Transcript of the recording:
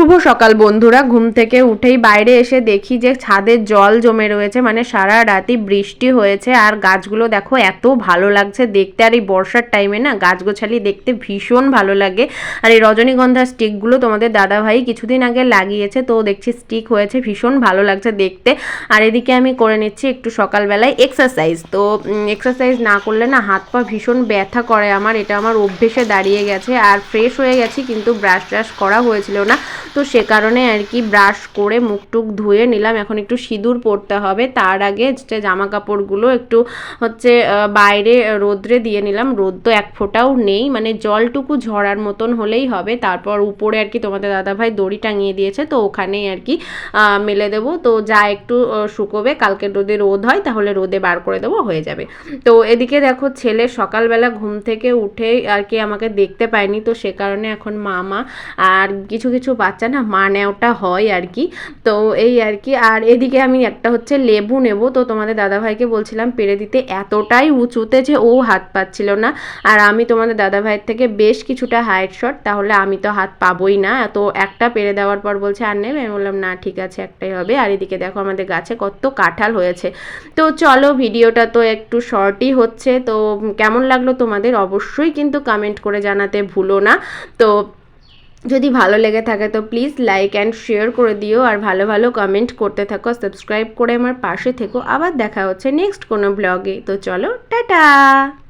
শুভ সকাল বন্ধুরা। ঘুম থেকে উঠেই বাইরে এসে দেখি যে ছাদের জল জমে রয়েছে মানে সারা রাতি বৃষ্টি হয়েছে। আর গাছগুলো দেখো এত ভালো লাগছে দেখতে, আর এই বর্ষার টাইমে না গাছ গোছালি দেখতে ভীষণ ভালো লাগে। আর এই রজনীগন্ধার স্টিকগুলো তোমাদের দাদা ভাই কিছুদিন আগে লাগিয়েছে, তো দেখছি স্টিক হয়েছে, ভীষণ ভালো লাগছে দেখতে। আর এদিকে আমি করে নিচ্ছি একটু সকালবেলায় এক্সারসাইজ তো এক্সারসাইজ না করলে না হাত পা ভীষণ ব্যথা করে আমার, এটা আমার অভ্যেসে দাঁড়িয়ে গেছে। আর ফ্রেশ হয়ে গেছি, কিন্তু ব্রাশ ট্রাশ করা হয়েছিল না। তো সে কারণে আর কি ব্রাশ করে মুখ টুক ধুয়ে নিলাম। এখন একটু সিঁদুর পরতে হবে। তার আগে যে জামা কাপড়গুলো একটু হচ্ছে বাইরে রোদ্রে দিয়ে নিলাম। রোদ তো এক ফোঁটাও নেই মানে জলটুকু ঝরার মতন হলেই হবে। তারপর উপরে আর কি তোমাদের দাদাভাই দড়ি টাঙিয়ে দিয়েছে, তো ওখানেই আর কি মেলে দেবো। তো যা একটু শুকোবে, কালকে যদি রোদ হয় তাহলে রোদে বার করে দেবো, হয়ে যাবে। তো এদিকে দেখো ছেলে সকালবেলা ঘুম থেকে উঠে আর কি আমাকে দেখতে পায়নি। তো সে কারণে এখন মামা আর কিছু কিছু বাচ্চা না মা নেওটা হয় আর কি। তো এই আর কি, আর এদিকে আমি একটা হচ্ছে লেবু নেব। তো তোমাদের দাদাভাইকে বলছিলাম পেরে দিতে এতটাই উঁচুতে যে ও হাত পাচ্ছিল না। আর আমি তোমাদের দাদাভাইয়ের থেকে বেশ কিছুটা হাইট শট, তাহলে আমি তো হাত পাবোই না। তো একটা পেরে দেওয়ার পর বলছে, আর নেবে? আমি বললাম, না, ঠিক আছে, একটাই হবে। আর এদিকে দেখো আমাদের গাছে কত কাঁঠাল হয়েছে। তো চলো ভিডিওটা তো একটু শর্টই হচ্ছে। তো কেমন লাগল তোমাদের অবশ্যই কিন্তু কমেন্ট করে জানাতে ভুলো না। তো যদি ভালো লেগে থাকে তো প্লিজ লাইক অ্যান্ড শেয়ার করে দিও। আর ভালো ভালো কমেন্ট করতে থাকো সাবস্ক্রাইব করে আমার পাশে থেকো। আবার দেখা হচ্ছে নেক্সট কোনো ব্লগে তো চলো, টাটা!